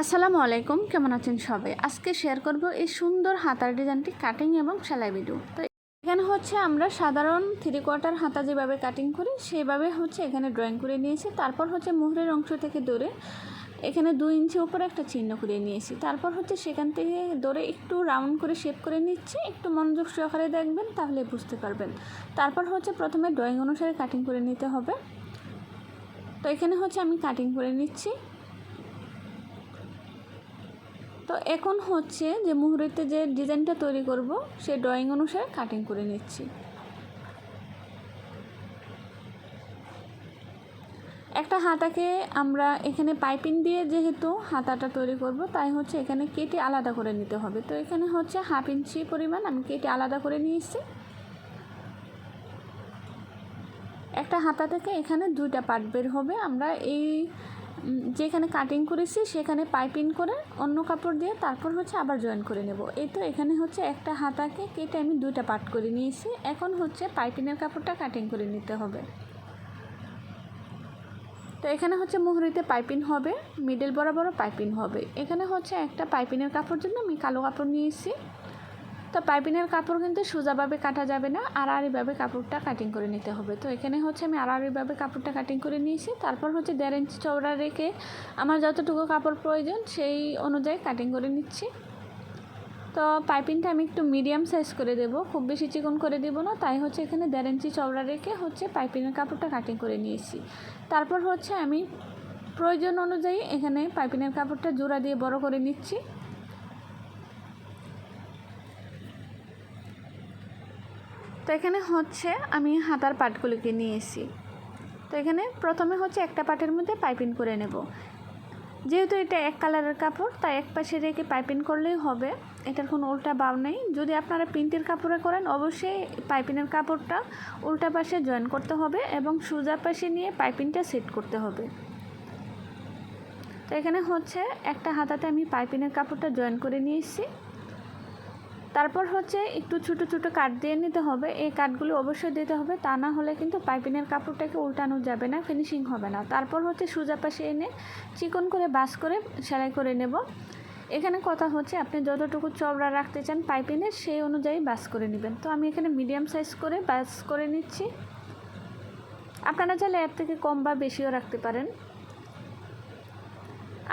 আসসালামু আলাইকুম, কেমন আছেন সবাই? আজকে শেয়ার করব এই সুন্দর হাতার ডিজাইনটি কাটিং এবং সেলাই ভিডিও তো এখানে হচ্ছে আমরা সাধারণ থ্রি কোয়ার্টার হাতা যেভাবে কাটিং করি সেইভাবে হচ্ছে এখানে ড্রয়িং করে নিয়েছি। তারপর হচ্ছে মুহুরের অংশ থেকে ধরে এখানে দুই ইঞ্চি উপরে একটা চিহ্ন করে নিয়েছি। তারপর হচ্ছে সেখান থেকে ধরে একটু রাউন্ড করে শেপ করে নিচ্ছি। একটু মনোযোগ সহকারে দেখবেন, তাহলে বুঝতে পারবেন। তারপর হচ্ছে প্রথমে ড্রয়িং অনুসারে কাটিং করে নিতে হবে। তো এখানে হচ্ছে আমি কাটিং করে নিচ্ছি। তো এখন হচ্ছে যে মুহুরিতে যে ডিজাইনটা তৈরি করব, সে ড্রয়িং অনুসারে কাটিং করে নিচ্ছি। একটা হাতাকে আমরা এখানে পাইপিং দিয়ে যেহেতু হাতাটা তৈরি করব, তাই হচ্ছে এখানে কেটে আলাদা করে নিতে হবে। তো এখানে হচ্ছে হাফ ইঞ্চি পরিমাণ আমি কেটে আলাদা করে নিয়েছি। একটা হাতা থেকে এখানে দুইটা পার্ট বের হবে। আমরা এই যেখানে কাটিং করেছি, সেখানে পাইপিং করে অন্য কাপড় দিয়ে তারপর হচ্ছে আবার জয়েন করে নেব। এই তো এখানে হচ্ছে একটা হাতাকে কেটে আমি দুইটা পার্ট করে নিয়েছি। এখন হচ্ছে পাইপিংয়ের কাপড়টা কাটিং করে নিতে হবে। তো এখানে হচ্ছে মুহুরিতে পাইপিং হবে মিডল বরাবর পাইপিং হবে। এখানে হচ্ছে একটা পাইপিংয়ের কাপড় জন্য আমি কালো কাপড় নিয়েছি। তো পাইপিনের কাপড় কিন্তু সোজাভাবে কাটা যাবে না, আড়াআড়িভাবে কাপড়টা কাটিং করে নিতে হবে। তো এখানে হচ্ছে আমি আড়াআড়িভাবে কাপড়টা কাটিং করে নিয়েছি, তারপর হচ্ছে দেড় ইঞ্চি চওড়া রেখে আমার যতটুকু কাপড় প্রয়োজন সেই অনুযায়ী কাটিং করে নিচ্ছি। তো পাইপিংটা আমি একটু মিডিয়াম সাইজ করে দেব, খুব বেশি চিকন করে দেব না, তাই হচ্ছে এখানে দেড় ইঞ্চি চওড়া রেখে হচ্ছে পাইপিনের কাপড়টা কাটিং করে নিয়েছি। তারপর হচ্ছে আমি প্রয়োজন অনুযায়ী এখানে পাইপিনের কাপড়টা জোড়া দিয়ে বড় করে নিচ্ছি। তো এখানে হচ্ছে আমি হাতার পাটগুলিকে নিয়েছি। তো এখানে প্রথমে হচ্ছে একটা পাটের মধ্যে পাইপিং করে নেব। যেহেতু এটা এক কালারের কাপড়, তাই এক পাশে রেখে পাইপিং করলেই হবে। এটার কোনো উল্টা বাউ নেই। যদি আপনারা প্রিন্টের কাপড়ে করেন, অবশ্যই পাইপিংয়ের কাপড়টা উল্টা পাশে জয়েন করতে হবে এবং সোজা পাশে নিয়ে পাইপিংটা সেট করতে হবে। তো এখানে হচ্ছে একটা হাতাতে আমি পাইপিংয়ের কাপড়টা জয়েন করে নিয়েছি। তারপর হচ্ছে একটু ছোটো ছোটো কাট দিয়ে নিতে হবে। এই কাঠগুলো অবশ্যই দিতে হবে। তা না হলে কিন্তু পাইপিনের কাপড়টাকে উল্টানো যাবে না ফিনিশিং হবে না। তারপর হচ্ছে সোজা পাশে এনে চিকন করে বাস করে সেলাই করে নেব। এখানে কথা হচ্ছে, আপনি যতটুকু চওড়া রাখতে চান পাইপিনের সেই অনুযায়ী বাস করে নেবেন। তো আমি এখানে মিডিয়াম সাইজ করে বাস করে নিচ্ছি। আপনারা চাইলে এর থেকে কম বা বেশিও রাখতে পারেন।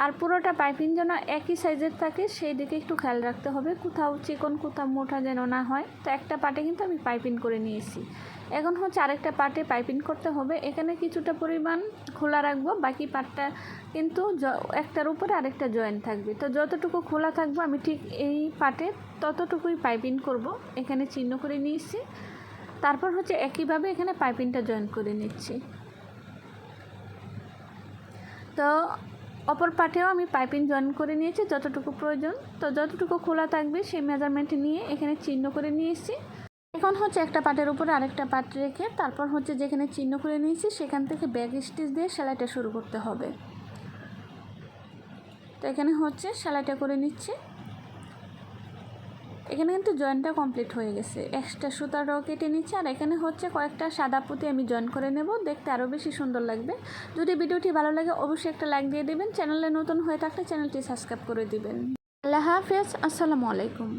আর পুরোটা পাইপিং যেন একই সাইজের থাকে, সেই দিকে একটু খেয়াল রাখতে হবে। কোথাও চিকন, কোথাও মোটা যেন না হয়। তো একটা পাটে কিন্তু আমি পাইপিং করে নিয়েছি। এখন হচ্ছে আরেকটা পাটে পাইপিং করতে হবে। এখানে কিছুটা পরিমাণ খোলা রাখব, বাকি পাটটা কিন্তু একটার উপরে আরেকটা জয়েন্ট থাকবে। তো যতটুকু খোলা থাকব, আমি ঠিক এই পাটে ততটুকুই পাইপিং করব। এখানে চিহ্ন করে নিয়েছি। তারপর হচ্ছে একইভাবে এখানে পাইপিংটা জয়েন করে নিচ্ছি। তো অপর পাটেও আমি পাইপিং জয়েন করে নিয়েছি, যতটুকু প্রয়োজন। তো যতটুকু খোলা থাকবে সেই মেজারমেন্ট নিয়ে এখানে চিহ্ন করে নিয়েছি। এখন হচ্ছে একটা পাটের উপরে আরেকটা পাট রেখে তারপর হচ্ছে যেখানে চিহ্ন করে নিয়েছি সেখান থেকে ব্যাগ স্টিচ দিয়ে সেলাইটা শুরু করতে হবে। তো এখানে হচ্ছে সেলাইটা করে নিচ্ছি। এখানে কিন্তু জয়েনটা কমপ্লিট হয়ে গেছে। এক্সট্রা সুতাটাও কেটে নিচ্ছে, আর এখানে হচ্ছে কয়েকটা সাদা পুঁতি আমি জয়েন করে নেব। দেখতে আরও বেশি সুন্দর লাগবে। যদি ভিডিওটি ভালো লাগে, অবশ্যই একটা লাইক দিয়ে দেবেন। চ্যানেলে নতুন হয়ে থাকলে চ্যানেলটি সাবস্ক্রাইব করে দিবেন। আল্লাহ হাফেজ, আসসালামু আলাইকুম।